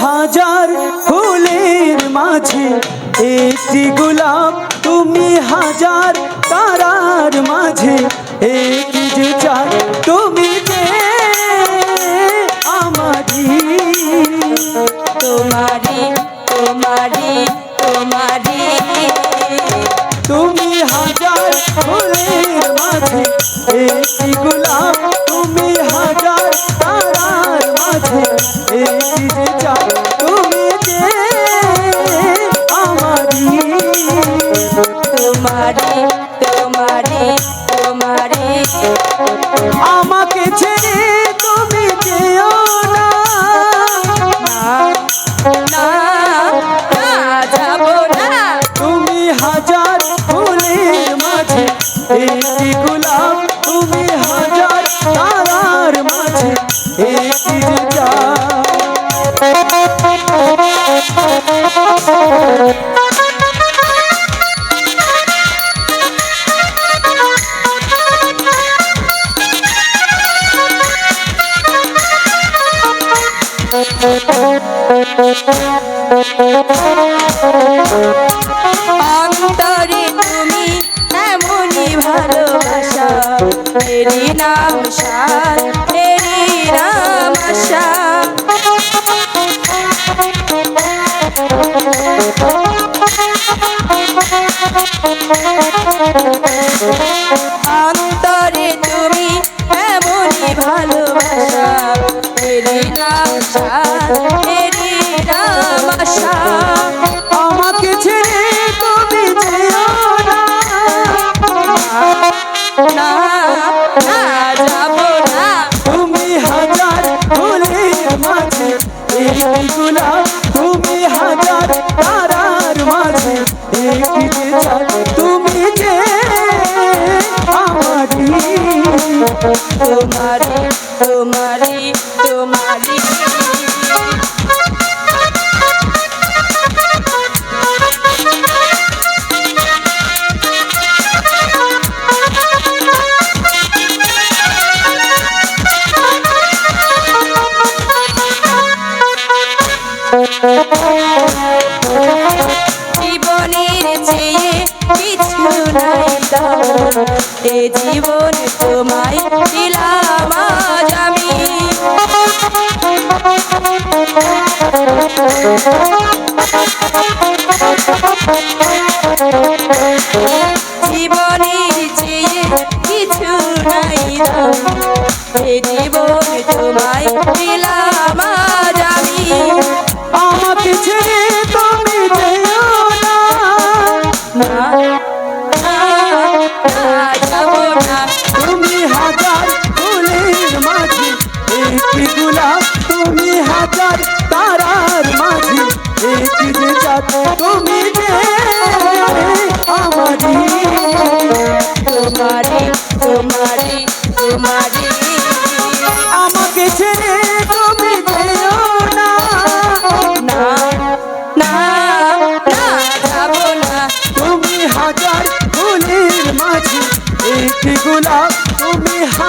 হাজার ফুলের মাঝে একটি গোলাপ তুমি হাজার তারার মাঝে একটি যে চাঁদ তুমি যে আমারি তোমারি তোমারি তোমারি তুমি হাজার ফুলের মাঝে একটি গোলাপ আমাকে ছেড়ে তুমি যেও না। না না তুমি হাজার ফুলের মাঝে একটি গোলাপ। তুমি হাজার তারার অন্তরে তুমি এমনই ভালোবাসা। এরি নাম সার এরি নাম আশা। অন্তরে তুমি এমনই ভালোবাসা। এরি নাম সার একটি গোলাপ তুমি হাজার তারার মাঝে একটি যে তুমি যে আমারি তোমারি তোমারি তোমারি জীবনের চেয়ে কিছু নাই এ জীবন তোমায় দিলাম আমি। জীবনের চেয়ে কিছু নাই এ জীবন তোমায়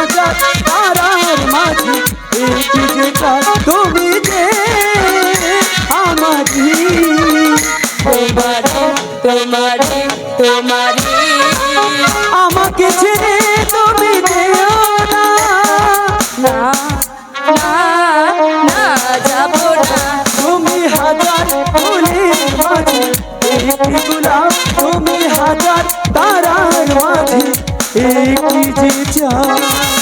হাজার তারার মাঝে। একটি যে তুমি যে আমারি তোমারি তোমারি তোমারি আমাকে ছেড়ে তুমি যেও না না। না না। তুমি